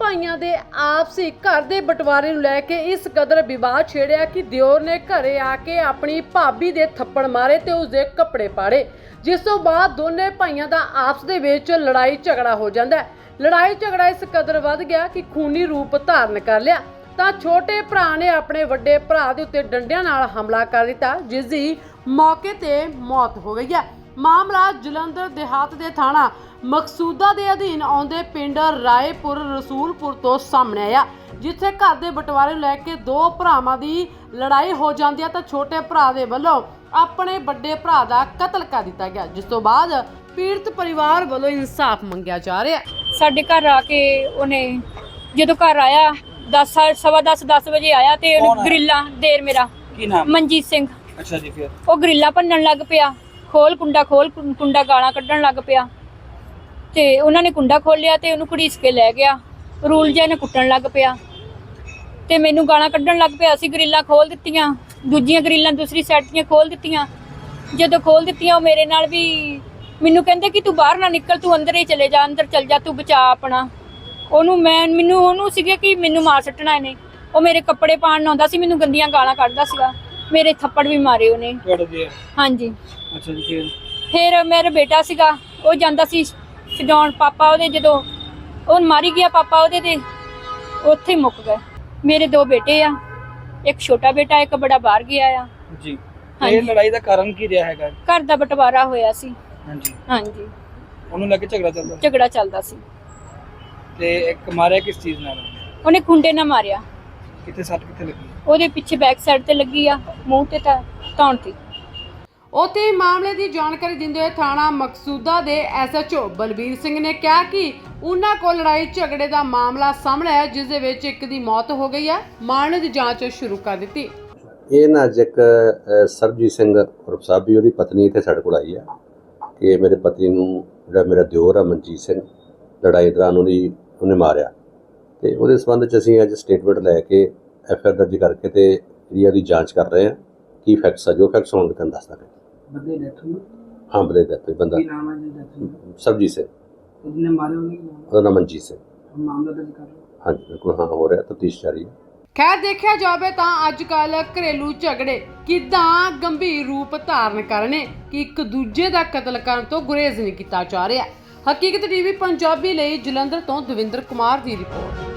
ਭਾਈਆਂ ਦੇ ਆਪਸੀ ਘਰ ਦੇ ਬਟਵਾਰੇ ਨੂੰ ਲੈ ਕੇ ਇਸ ਕਦਰ ਵਿਵਾਦ ਛੇੜਿਆ ਕਿ ਦਿਓਰ ਨੇ ਘਰੇ ਆ ਕੇ ਆਪਣੀ ਭਾਬੀ ਦੇ ਥੱਪੜ ਮਾਰੇ ਤੇ ਉਸ ਦੇ ਕੱਪੜੇ ਪਾੜੇ। ਜਿਸ ਤੋਂ ਬਾਅਦ ਦੋਨੇ ਭਾਈਆਂ ਦਾ ਆਪਸ ਦੇ ਵਿੱਚ ਲੜਾਈ ਝਗੜਾ ਹੋ ਜਾਂਦਾ ਹੈ। ਲੜਾਈ ਝਗੜਾ ਇਸ ਕਦਰ ਵੱਧ ਗਿਆ ਕਿ ਖੂਨੀ ਰੂਪ ਧਾਰਨ ਕਰ ਲਿਆ। ਤਾਂ ਛੋਟੇ ਭਰਾ ਨੇ ਆਪਣੇ ਵੱਡੇ ਭਰਾ ਦੇ ਉੱਤੇ ਡੰਡਿਆਂ ਨਾਲ ਹਮਲਾ ਕਰ ਦਿੱਤਾ, ਜਿਸ ਦੀ ਮੌਕੇ ਤੇ ਮੌਤ ਹੋ ਗਈ ਹੈ। ਮਾਮਲਾ ਜਲੰਧਰ ਦਿਹਾਤ ਦੇ ਥਾਣਾ ਮਕਸੂਦਾ ਦੇ ਅਧੀਨ ਆਉਂਦੇ ਪਿੰਡ ਰਾਏਪੁਰ ਰਸੂਲਪੁਰ ਤੋਂ ਸਾਹਮਣੇ ਆਇਆ ਜਿੱਥੇ ਘਰ ਦੇ ਬਟਵਾਰੇ ਨੂੰ ਲੈ ਕੇ ਦੋ ਭਰਾਵਾਂ ਦੀ ਲੜਾਈ ਹੋ ਜਾਂਦੀ ਹੈ ਤਾਂ ਛੋਟੇ ਭਰਾ ਦੇ ਵੱਲੋਂ ਆਪਣੇ ਵੱਡੇ ਭਰਾ ਦਾ ਕਤਲ ਕਰ ਦਿੱਤਾ ਗਿਆ ਜਿਸ ਤੋਂ ਬਾਅਦ ਪੀੜਤ ਪਰਿਵਾਰ ਵੱਲੋਂ ਇਨਸਾਫ ਮੰਗਿਆ ਜਾ ਰਿਹਾ ਹੈ। ਸਾਡੇ ਘਰ ਆ ਕੇ ਉਹਨੇ ਜਦੋਂ ਘਰ ਆਇਆ 10 ਸਵਾ 10 10 ਵਜੇ ਆਇਆ ਤੇ ਕੌਣ ਉਹਨੇ ਆਇਆ? ਗਰਿੱਲਾ ਦੇਰ ਮੇਰਾ ਕੀ ਨਾਮ? ਮਨਜੀਤ ਸਿੰਘ। ਅੱਛਾ ਜੀ ਫਿਰ? ਉਹ ਗਰਿੱਲਾ ਭੰਨਣ ਲੱਗ ਪਿਆ। ਖੋਲ ਕੁੰਡਾ ਖੋਲ ਕੁੰਡਾ ਗਾਲਾਂ ਕੱਢਣ ਲੱਗ ਪਿਆ। ਤੇ ਉਹਨਾਂ ਨੇ ਕੁੰਡਾ ਖੋਲਿਆ ਤੇ ਉਹਨੂੰ ਘੜੀਸ ਕੇ ਲੈ ਗਿਆ। ਰੂਲ ਜਿਹਾ ਨੇ ਕੁੱਟਣ ਲੱਗ ਪਿਆ। ਤੇ ਮੈਨੂੰ ਗਾਲਾਂ ਕੱਢਣ ਲੱਗ ਪਿਆ। ਅਸੀਂ ਗਰਿੱਲਾਂ ਖੋਲ ਦਿੱਤੀਆਂ। ਦੂਜੀਆਂ ਗਰਿੱਲਾਂ ਦੂਸਰੀ ਸਾਈਡ ਦੀਆਂ ਖੋਲ ਦਿੱਤੀਆਂ। ਜਦੋਂ ਖੋਲ ਦਿੱਤੀਆਂ, ਉਹ ਮੇਰੇ ਨਾਲ ਵੀ ਮੈਨੂੰ ਕਹਿੰਦੇ ਕਿ ਤੂੰ ਬਾਹਰ ਨਾ ਨਿਕਲ, ਤੂੰ ਅੰਦਰ ਹੀ ਚਲੇ ਜਾ, ਅੰਦਰ ਚਲ ਜਾ, ਤੂੰ ਬਚਾ ਆਪਣਾ। ਉਹਨੂੰ ਮੈਂ, ਮੈਨੂੰ ਉਹਨੂੰ ਸੀਗਾ ਕਿ ਮੈਨੂੰ ਮਾਰ ਸੱਟਣਾ ਇਹਨੇ। ਉਹ ਮੇਰੇ ਕੱਪੜੇ ਪਾਣ ਆਉਂਦਾ ਸੀ, ਮੈਨੂੰ ਗੰਦੀਆਂ ਗਾਲਾਂ ਕੱਢਦਾ ਸੀਗਾ। ਮੇਰੇ ਥੱਪੜ ਵੀ ਮਾਰੇ ਉਹਨੇ। ਤੁਹਾਡੇ ਦੇ ਹਾਂਜੀ। ਅੱਛਾ ਜੀ ਫਿਰ? ਫਿਰ ਮੇਰਾ ਬੇਟਾ ਸੀਗਾ ਉਹ ਜਾਂਦਾ ਸੀ ਛਡਾਉਣ ਪਾਪਾ ਉਹਦੇ ਜਦੋਂ ਉਹ ਮਾਰੀ ਗਿਆ ਪਾਪਾ ਉਹਦੇ ਤੇ ਉੱਥੇ ਹੀ ਮੁੱਕ ਗਏ। ਮੇਰੇ ਦੋ ਬੇਟੇ ਆ ਇੱਕ ਛੋਟਾ ਬੇਟਾ ਇੱਕ ਬੜਾ ਬਾਹਰ ਗਿਆ ਆ। ਜੀ। ਇਹ ਲੜਾਈ ਦਾ ਕਾਰਨ ਕੀ ਰਿਹਾ ਹੈਗਾ? ਘਰ ਦਾ ਬਟਵਾਰਾ ਹੋਇਆ ਸੀ। ਹਾਂਜੀ। ਹਾਂਜੀ। ਉਹਨੂੰ ਲੈ ਕੇ ਝਗੜਾ ਚੱਲਦਾ? ਝਗੜਾ ਚੱਲਦਾ ਸੀ। ਤੇ ਇੱਕ ਮਾਰਿਆ ਕਿਸ ਚੀਜ਼ ਨਾਲ? ਉਹਨੇ ਖੁੰਡੇ ਨਾਲ ਮਾਰਿਆ। ਕਿੱਥੇ ਸੱਟ ਕਿੱਥੇ ਲੱਗੀ? ਉਹਦੇ ਪਿੱਛੇ ਬੈਕ ਸਾਈਡ ਤੇ ਲੱਗੀ ਆ ਮੂੰਹ ਤੇ ਤਾਂ ਧੌਣ ਤੇ। ਉਤੇ ਮਾਮਲੇ ਦੀ ਜਾਣਕਾਰੀ ਦਿੰਦੇ ਹੋਏ ਥਾਣਾ ਮਕਸੂਦਾ ਦੇ ਐਸਐਚਓ ਬਲਬੀਰ ਸਿੰਘ ਨੇ ਕਿਹਾ ਕਿ ਉਹਨਾਂ ਕੋਲ ਲੜਾਈ ਝਗੜੇ ਦਾ ਮਾਮਲਾ ਸਾਹਮਣੇ ਆਇਆ ਜਿਸ ਦੇ ਵਿੱਚ ਇੱਕ ਦੀ ਮੌਤ ਹੋ ਗਈ ਹੈ ਮਾਮਲੇ ਦੀ ਜਾਂਚ ਸ਼ੁਰੂ ਕਰ ਦਿੱਤੀ। ਇਹ ਨਾ ਅ, ਸਰਬਜੀਤ ਸਿੰਘ ਉਰਫ ਸਾਬੀ ਉਹਦੀ ਪਤਨੀ ਇੱਥੇ ਸਾਡੇ ਕੋਲ ਆਈ ਆ। ਕਿ ਮੇਰੇ ਪਤੀ ਨੂੰ ਜਿਹੜਾ ਮੇਰਾ ਦਿਓਰ ਆ ਮਨਜੀਤ ਸਿੰਘ ਲੜਾਈ ਦੌਰਾਨ ਉਹਦੀ ਉਹਨੇ ਮਾਰਿਆ। ਤੇ ਉਹਦੇ ਸੰਬੰਧ ਚ ਅਸੀਂ ਅੱਜ ਸਟੇਟਮੈਂਟ ਲੈ ਕੇ ਐਫ ਆਰ ਦਰਜ ਕਰਕੇ ਤੇ ਜਿਹੜੀ ਉਹਦੀ ਜਾਂਚ ਕਰ ਰਹੇ ਹਾਂ ਕੀ ਫੈਕਟਸ ਆ ਜੋ ਫੈਕਟਸ ਹੋਣ ਤੁਹਾਨੂੰ ਦੱਸ ਦਾਂਗੇ। ਬੰਦੇ ਡੈਥ ਹੋਈ? ਹਾਂ ਬਲੇ ਦਾ ਕੋਈ ਬੰਦਾ। ਕੀ ਨਾਮ ਹੈ ਜੀ ਡੈਥ ਹੋਈ ਸਰਬਜੀਤ ਸਿੰਘ। ਤੇ ਜਿਹਨੇ ਮਾਰੇ ਹੋਣਗੇ ਉਹਦਾ ਨਾਮ ਮਨਜੀਤ ਹੈ? ਮਾਮਲਾ ਦਰਜ ਕਰ ਲਓ। ਹਾਂਜੀ ਬਿਲਕੁਲ ਹਾਂ ਹੋ ਰਿਹਾ ਤਫਤੀਸ਼ ਜਾਰੀ ਹੈ। ਖੈਰ ਦੇਖਿਆ ਜਾਵੇ ਤਾਂ ਅੱਜ ਕੱਲ ਘਰੇਲੂ ਝਗੜੇ ਕਿਦਾਂ ਗੰਭੀਰ ਰੂਪ ਧਾਰਨ ਕਰਨੇ ਕਿ ਇੱਕ ਦੂਜੇ ਦਾ ਕਤਲ ਕਰਨ ਤੋਂ ਗੁਰੇਜ਼ ਨਹੀਂ ਕੀਤਾ ਜਾ ਰਿਹਾ। ਹਕੀਕਤ ਟੀਵੀ ਪੰਜਾਬੀ ਲਈ ਜਲੰਧਰ ਤੋਂ ਦਵਿੰਦਰ ਕੁਮਾਰ ਦੀ ਰਿਪੋਰਟ।